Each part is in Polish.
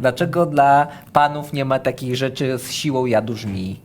Dlaczego dla panów nie ma takich rzeczy z siłą jadu żmii?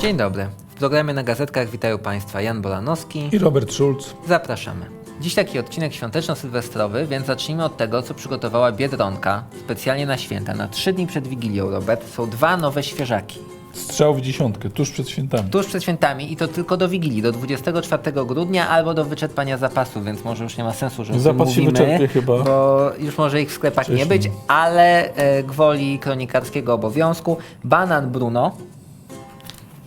Dzień dobry. W programie na gazetkach witają Państwa Jan Bolanowski. I Robert Schulz. Zapraszamy. Dziś taki odcinek świąteczno-sylwestrowy, więc zacznijmy od tego, co przygotowała Biedronka specjalnie na święta. Na trzy dni przed Wigilią, Robert, są dwa nowe świeżaki. Strzał w dziesiątkę, tuż przed świętami. Tuż przed świętami i to tylko do Wigilii, do 24 grudnia albo do wyczerpania zapasu, więc może już nie ma sensu, że o tym Zapas się mówimy, wyczerpie chyba. Bo już może ich w sklepach nie Wcześniej. być, ale e, gwoli kronikarskiego obowiązku banan Bruno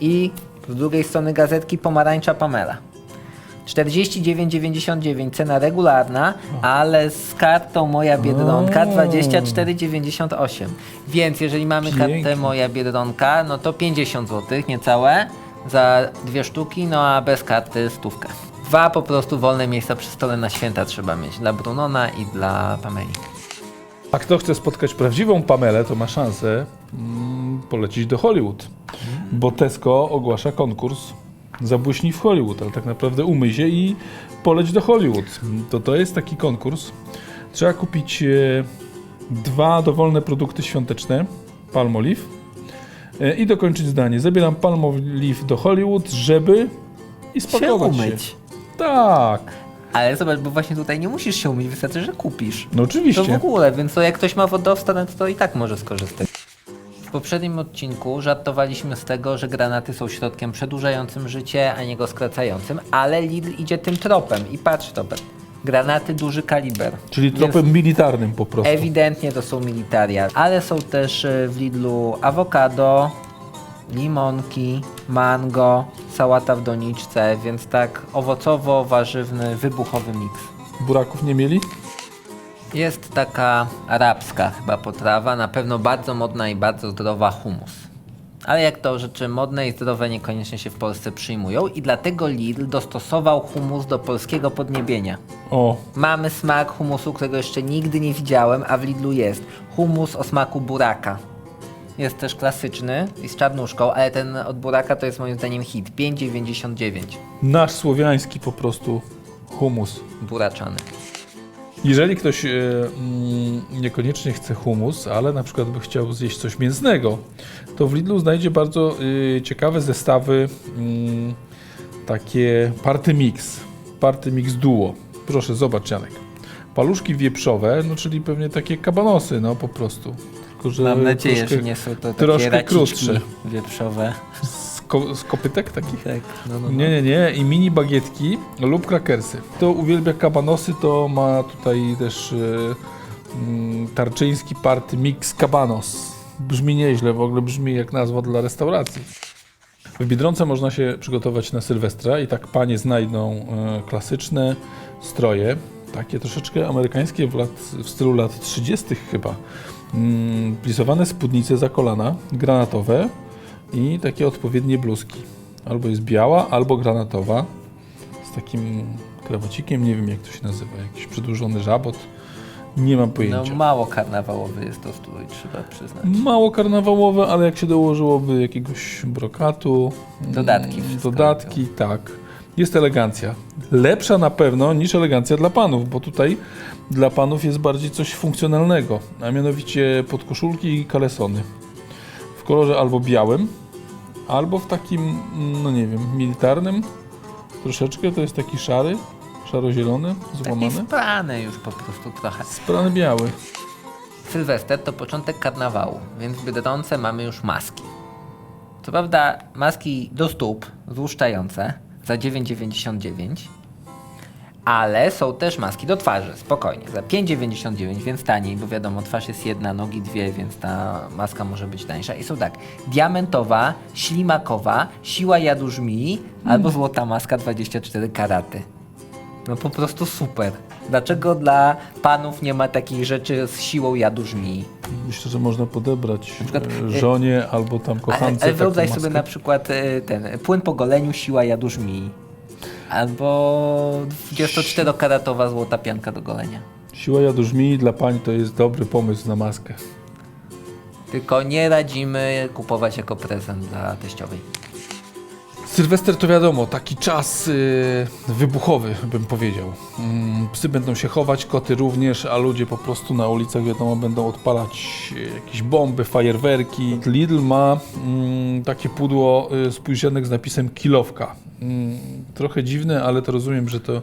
i z drugiej strony gazetki pomarańcza Pamela. 49,99 cena regularna, ale z kartą Moja Biedronka O. 24,98. Więc jeżeli mamy kartę. Moja Biedronka, no to 50 zł, niecałe, za dwie sztuki, no a bez karty stówkę. Dwa po prostu wolne miejsca przy stole na święta trzeba mieć, dla Brunona i dla Pameli. A kto chce spotkać prawdziwą Pamelę, to ma szansę mm, polecieć do Hollywood. Bo Tesco ogłasza konkurs Zabłyśnij w Hollywood, ale tak naprawdę umyj się i poleć do Hollywood. To to jest taki konkurs. Trzeba kupić e, dwa dowolne produkty świąteczne, Palmolive e, i dokończyć zdanie. Zabieram Palmolive do Hollywood, żeby i Się spakować się. umyć. Tak, Ale zobacz, bo właśnie tutaj nie musisz się umyć, wystarczy, że kupisz. no To oczywiście. w ogóle, więc to jak ktoś ma wodostan, to i tak może skorzystać. W poprzednim odcinku żartowaliśmy z tego, że granaty są środkiem przedłużającym życie, a nie go skracającym, ale Lidl idzie tym tropem i patrz Robert. Granaty duży kaliber. Czyli Więc tropem militarnym po prostu. Ewidentnie to są militaria, ale są też y, w Lidlu awokado, limonki, mango, sałata w doniczce, więc tak owocowo-warzywny, wybuchowy miks. Buraków nie mieli? Jest taka arabska chyba potrawa, na pewno bardzo modna i bardzo zdrowa humus. Ale jak to rzeczy modne i zdrowe niekoniecznie się w Polsce przyjmują i dlatego Lidl dostosował humus do polskiego podniebienia. O, Mamy smak humusu, którego jeszcze nigdy nie widziałem, a w Lidlu jest. Humus o smaku buraka. Jest też klasyczny i z czarnuszką, ale ten od buraka to jest moim zdaniem hit. 5,99 nasz słowiański po prostu humus. buraczany. Jeżeli ktoś e, mm, niekoniecznie chce humus, ale na przykład by chciał zjeść coś mięsnego, to w Lidlu znajdzie bardzo e, ciekawe zestawy mm, takie party mix, party mix duo. Proszę, zobacz Janek. Paluszki wieprzowe, no czyli pewnie takie kabanosy, no po prostu. Tylko, że Mam nadzieję, troszkę że nie są to takie troszkę krótsze. wieprzowe. Ko- z kopytek takich? Tak, no, no, no. Nie, nie, nie. I mini bagietki lub krakersy. Kto uwielbia kabanosy, to ma tutaj też e, mm, tarczyński party mix kabanos. Brzmi nieźle, w ogóle brzmi jak nazwa dla restauracji. W Biedronce można się przygotować na Sylwestra i tak panie znajdą e, klasyczne stroje, takie troszeczkę amerykańskie w, lat, w stylu lat 30. chyba. Mm, plisowane spódnice za kolana, granatowe i takie odpowiednie bluzki. Albo jest biała, albo granatowa z takim krawocikiem, nie wiem jak to się nazywa, jakiś przedłużony żabot. Nie mam no pojęcia. mało karnawałowy jest to strój, trzeba przyznać. Mało karnawałowe, ale jak się dołożyłoby jakiegoś brokatu, Dodatki mm, dodatki, tak. Jest elegancja. Lepsza na pewno niż elegancja dla panów, bo tutaj dla panów jest bardziej coś funkcjonalnego, a mianowicie podkoszulki i kalesony. W kolorze albo białym, albo w takim, no nie wiem, militarnym. Troszeczkę to jest taki szary, szaro-zielony, Taki złamany. sprany już po prostu trochę. Sprany biały. Sylwester to początek karnawału, więc w Biedronce mamy już maski. Co prawda maski do stóp, złuszczające, za 9,99, ale są też maski do twarzy, spokojnie, za 5,99, więc taniej, bo wiadomo, twarz jest jedna, nogi dwie, więc ta maska może być tańsza. I są tak, diamentowa, ślimakowa, siła jadu żmii, albo złota maska 24 karaty. No po prostu super. Dlaczego dla panów nie ma takich rzeczy z siłą jadu żmii? Myślę, że można podebrać przykład, e, e, żonie albo tam Ale, kochance. ale taką wyobraź sobie na przykład e, ten płyn po goleniu, siła jadu żmii. Albo 24-karatowa złota pianka do golenia. Siła jadu żmii dla pani to jest dobry pomysł na maskę. Tylko nie radzimy kupować jako prezent dla teściowej. Sylwester to wiadomo, taki czas y, wybuchowy, bym powiedział. Mm, psy będą się chować, koty również, a ludzie po prostu na ulicach, wiadomo, będą odpalać y, jakieś bomby, fajerwerki. Lidl ma mm, takie pudło y, spóźnionych z napisem kilowka. Mm, trochę dziwne, ale to rozumiem, że to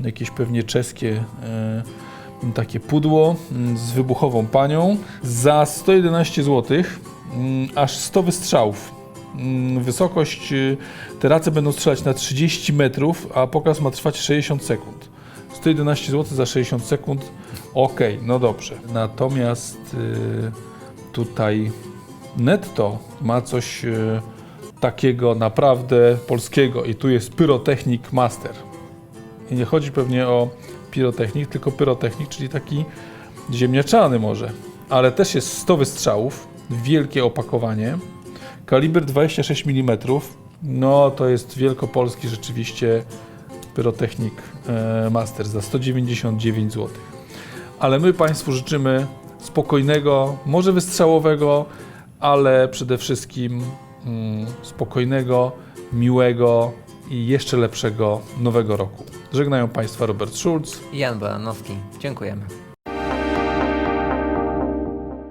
jakieś pewnie czeskie y, takie pudło mm, z wybuchową panią. Za 111 zł mm, aż 100 wystrzałów. Mm, Wysokość, y, te race będą strzelać na 30 metrów, a pokaz ma trwać 60 sekund. 111 zł za 60 sekund, ok, no dobrze. Natomiast y, tutaj netto ma coś y, takiego naprawdę polskiego i tu jest Pyrotechnik Master. I nie chodzi pewnie o pirotechnik, tylko pyrotechnik, czyli taki ziemniaczany może. Ale też jest 100 wystrzałów, wielkie opakowanie, kaliber 26 mm. No to jest wielkopolski rzeczywiście pyrotechnik e, Master za 199 zł. Ale my Państwu życzymy spokojnego, może wystrzałowego, ale przede wszystkim mm, spokojnego, miłego i jeszcze lepszego nowego roku. Żegnają Państwa Robert Schulz. Jan Baranowski. Dziękujemy.